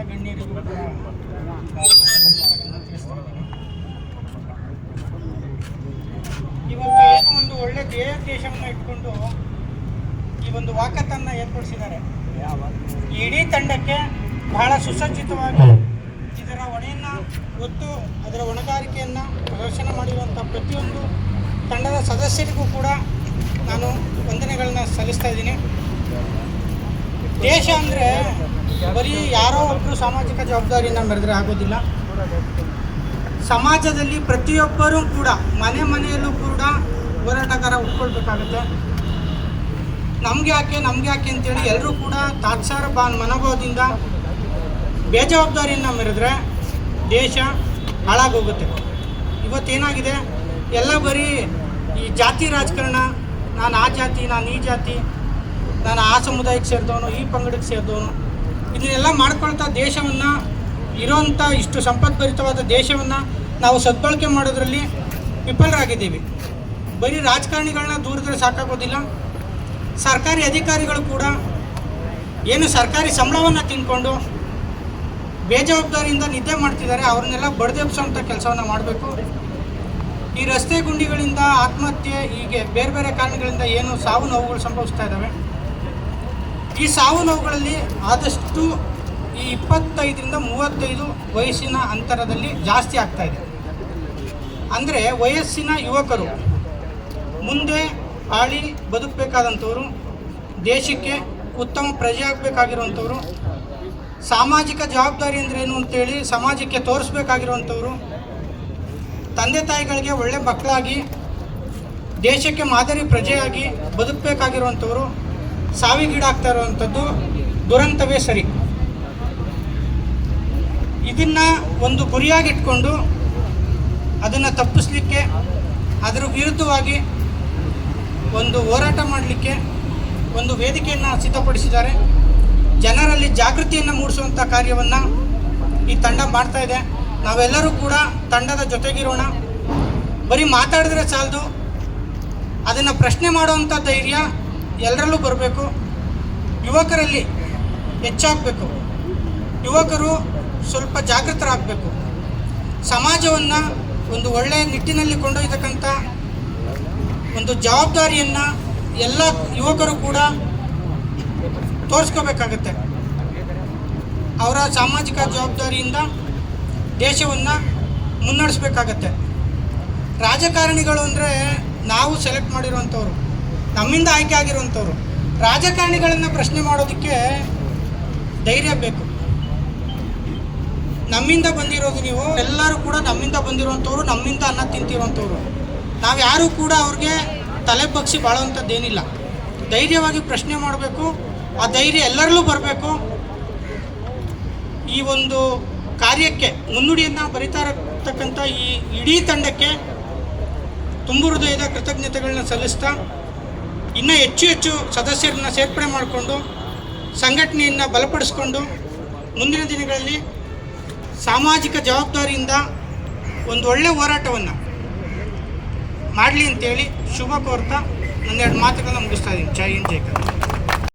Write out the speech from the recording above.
ಎಲ್ಲ ಇವತ್ತು ಒಂದು ಒಳ್ಳೆ ದೇಹ ದೇಶವನ್ನು ಇಟ್ಕೊಂಡು ಈ ಒಂದು ವಾಕತ್ತನ್ನು ಏರ್ಪಡಿಸಿದ್ದಾರೆ. ಇಡೀ ತಂಡಕ್ಕೆ ಬಹಳ ಸುಸಜ್ಜಿತವಾಗಿ ಇದರ ಹೊಣೆಯನ್ನು ಒತ್ತು ಅದರ ಹೊಣೆಗಾರಿಕೆಯನ್ನು ಪ್ರದರ್ಶನ ಮಾಡಿರುವಂಥ ಪ್ರತಿಯೊಂದು ತಂಡದ ಸದಸ್ಯರಿಗೂ ಕೂಡ ನಾನು ವಂದನೆಗಳನ್ನ ಸಲ್ಲಿಸ್ತಾ ಇದ್ದೀನಿ. ದೇಶ ಅಂದರೆ ಬರೀ ಯಾರೋ ಒಬ್ಬರು ಸಾಮಾಜಿಕ ಜವಾಬ್ದಾರಿಯನ್ನು ಮೆರೆದ್ರೆ ಆಗೋದಿಲ್ಲ. ಸಮಾಜದಲ್ಲಿ ಪ್ರತಿಯೊಬ್ಬರೂ ಕೂಡ, ಮನೆ ಮನೆಯಲ್ಲೂ ಕೂಡ ಹೋರಾಟಗಾರ ಉಟ್ಕೊಳ್ಬೇಕಾಗತ್ತೆ. ನಮ್ಗೆ ಯಾಕೆ ನಮ್ಗೆ ಯಾಕೆ ಅಂತೇಳಿ ಎಲ್ಲರೂ ಕೂಡ ತಾತ್ಸಾರ ಬಾ, ಮನೋಭಾವದಿಂದ ಬೇಜವಾಬ್ದಾರಿಯನ್ನು ಮೆರೆದ್ರೆ ದೇಶ ಹಾಳಾಗೋಗುತ್ತೆ. ಇವತ್ತೇನಾಗಿದೆ? ಎಲ್ಲ ಬರೀ ಈ ಜಾತಿ ರಾಜಕಾರಣ, ನಾನು ಆ ಜಾತಿ, ನಾನು ಈ ಜಾತಿ, ನಾನು ಆ ಸಮುದಾಯಕ್ಕೆ ಸೇರಿದವನು, ಈ ಪಂಗಡಕ್ಕೆ ಸೇರಿದವನು ಇದನ್ನೆಲ್ಲ ಮಾಡ್ಕೊಳ್ತಾ ದೇಶವನ್ನು ಇರೋಂಥ ಇಷ್ಟು ಸಂಪದ್ಭರಿತವಾದ ದೇಶವನ್ನು ನಾವು ಸದ್ಬಳಕೆ ಮಾಡೋದ್ರಲ್ಲಿ ವಿಫಲರಾಗಿದ್ದೀವಿ. ಬರೀ ರಾಜಕಾರಣಿಗಳನ್ನ ದೂರಿದ್ರೆ ಸಾಕಾಗೋದಿಲ್ಲ. ಸರ್ಕಾರಿ ಅಧಿಕಾರಿಗಳು ಕೂಡ ಏನು ಸರ್ಕಾರಿ ಸಂಬಳವನ್ನು ತಿನ್ಕೊಂಡು ಬೇಜವಾಬ್ದಾರಿಯಿಂದ ನಿದ್ದೆ ಮಾಡ್ತಿದ್ದಾರೆ, ಅವ್ರನ್ನೆಲ್ಲ ಬಡದೆಬ್ಸೋಂಥ ಕೆಲಸವನ್ನು ಮಾಡಬೇಕು. ಈ ರಸ್ತೆ ಗುಂಡಿಗಳಿಂದ ಆತ್ಮಹತ್ಯೆ, ಹೀಗೆ ಬೇರೆ ಬೇರೆ ಕಾರಣಗಳಿಂದ ಏನು ಸಾವು ನೋವುಗಳು ಸಂಭವಿಸ್ತಾ ಇದ್ದಾವೆ. ಈ ಸಾವು ನೋವುಗಳಲ್ಲಿ ಆದಷ್ಟು ಈ ಇಪ್ಪತ್ತೈದರಿಂದ ಮೂವತ್ತೈದು ವಯಸ್ಸಿನ ಅಂತರದಲ್ಲಿ ಜಾಸ್ತಿ ಆಗ್ತಾ ಇದೆ. ಅಂದರೆ ವಯಸ್ಸಿನ ಯುವಕರು ಮುಂದೆ ಆಳಿ ಬದುಕಬೇಕಾದಂಥವ್ರು, ದೇಶಕ್ಕೆ ಉತ್ತಮ ಪ್ರಜೆ ಆಗಬೇಕಾಗಿರುವಂಥವ್ರು, ಸಾಮಾಜಿಕ ಜವಾಬ್ದಾರಿ ಅಂದ್ರೇನು ಅಂತೇಳಿ ಸಮಾಜಕ್ಕೆ ತೋರಿಸ್ಬೇಕಾಗಿರುವಂಥವ್ರು, ತಂದೆ ತಾಯಿಗಳಿಗೆ ಒಳ್ಳೆ ಮಕ್ಕಳಾಗಿ, ದೇಶಕ್ಕೆ ಮಾದರಿ ಪ್ರಜೆಯಾಗಿ ಬದುಕಬೇಕಾಗಿರುವಂಥವ್ರು ಸಾವಿಗೀಡಾಗ್ತಾ ಇರುವಂಥದ್ದು ದುರಂತವೇ ಸರಿ. ಇದನ್ನು ಒಂದು ಗುರಿಯಾಗಿಟ್ಕೊಂಡು ಅದನ್ನು ತಪ್ಪಿಸ್ಲಿಕ್ಕೆ, ಅದರ ವಿರುದ್ಧವಾಗಿ ಒಂದು ಹೋರಾಟ ಮಾಡಲಿಕ್ಕೆ ಒಂದು ವೇದಿಕೆಯನ್ನು ಸಿದ್ಧಪಡಿಸಿದ್ದಾರೆ. ಜನರಲ್ಲಿ ಜಾಗೃತಿಯನ್ನು ಮೂಡಿಸುವಂಥ ಕಾರ್ಯವನ್ನು ಈ ತಂಡ ಮಾಡ್ತಾ ಇದೆ. ನಾವೆಲ್ಲರೂ ಕೂಡ ತಂಡದ ಜೊತೆಗಿರೋಣ. ಬರೀ ಮಾತಾಡಿದ್ರೆ ಸಾಲದು. ಅದನ್ನು ಪ್ರಶ್ನೆ ಮಾಡುವಂಥ ಧೈರ್ಯ ಎಲ್ಲರಲ್ಲೂ ಬರಬೇಕು. ಯುವಕರಲ್ಲಿ ಹೆಚ್ಚಾಗಬೇಕು. ಯುವಕರು ಸ್ವಲ್ಪ ಜಾಗೃತರಾಗಬೇಕು. ಸಮಾಜವನ್ನು ಒಂದು ಒಳ್ಳೆಯ ನಿಟ್ಟಿನಲ್ಲಿ ಕೊಂಡೊಯ್ತಕ್ಕಂಥ ಒಂದು ಜವಾಬ್ದಾರಿಯನ್ನು ಎಲ್ಲ ಯುವಕರು ಕೂಡ ತೋರಿಸ್ಕೋಬೇಕಾಗತ್ತೆ. ಅವರ ಸಾಮಾಜಿಕ ಜವಾಬ್ದಾರಿಯಿಂದ ದೇಶವನ್ನು ಮುನ್ನಡೆಸಬೇಕಾಗತ್ತೆ. ರಾಜಕಾರಣಿಗಳು ಅಂದರೆ ನಾವು ಸೆಲೆಕ್ಟ್ ಮಾಡಿರುವಂಥವ್ರು. ನಮ್ಮಿಂದ ಆಯ್ಕೆ ಆಗಿರುವಂಥವ್ರು. ರಾಜಕಾರಣಿಗಳನ್ನು ಪ್ರಶ್ನೆ ಮಾಡೋದಕ್ಕೆ ಧೈರ್ಯ ಬೇಕು. ನಮ್ಮಿಂದ ಬಂದಿರೋದು ನೀವು, ಎಲ್ಲರೂ ಕೂಡ ನಮ್ಮಿಂದ ಬಂದಿರುವಂಥವ್ರು, ನಮ್ಮಿಂದ ಅನ್ನ ತಿಂತಿರುವಂಥವ್ರು. ನಾವು ಯಾರೂ ಕೂಡ ಅವ್ರಿಗೆ ತಲೆ ಬಗ್ಸಿ ಬಾಳುವಂಥದ್ದೇನಿಲ್ಲ. ಧೈರ್ಯವಾಗಿ ಪ್ರಶ್ನೆ ಮಾಡಬೇಕು, ಆ ಧೈರ್ಯ ಎಲ್ಲರಲ್ಲೂ ಬರಬೇಕು. ಈ ಒಂದು ಕಾರ್ಯಕ್ಕೆ, ಮುನ್ನುಡಿಯನ್ನು ಬರಿತಾ ಇರತಕ್ಕಂಥ ಈ ಇಡೀ ತಂಡಕ್ಕೆ ತುಂಬು ಹೃದಯದ ಕೃತಜ್ಞತೆಗಳನ್ನ ಸಲ್ಲಿಸ್ತಾ ಇನ್ನೂ ಹೆಚ್ಚು ಹೆಚ್ಚು ಸದಸ್ಯರನ್ನ ಸೇರ್ಪಡೆ ಮಾಡಿಕೊಂಡು, ಸಂಘಟನೆಯನ್ನು ಬಲಪಡಿಸ್ಕೊಂಡು ಮುಂದಿನ ದಿನಗಳಲ್ಲಿ ಸಾಮಾಜಿಕ ಜವಾಬ್ದಾರಿಯಿಂದ ಒಂದು ಒಳ್ಳೆಯ ಹೋರಾಟವನ್ನು ಮಾಡಲಿ ಅಂತೇಳಿ ಶುಭ ಕೋರ್ತಾ ನನ್ನೆರಡು ಮಾತುಗಳನ್ನು ಮುಗಿಸ್ತಾ ಇದ್ದೀನಿ. ಜೈ ಹಿಂದ್, ಜೈ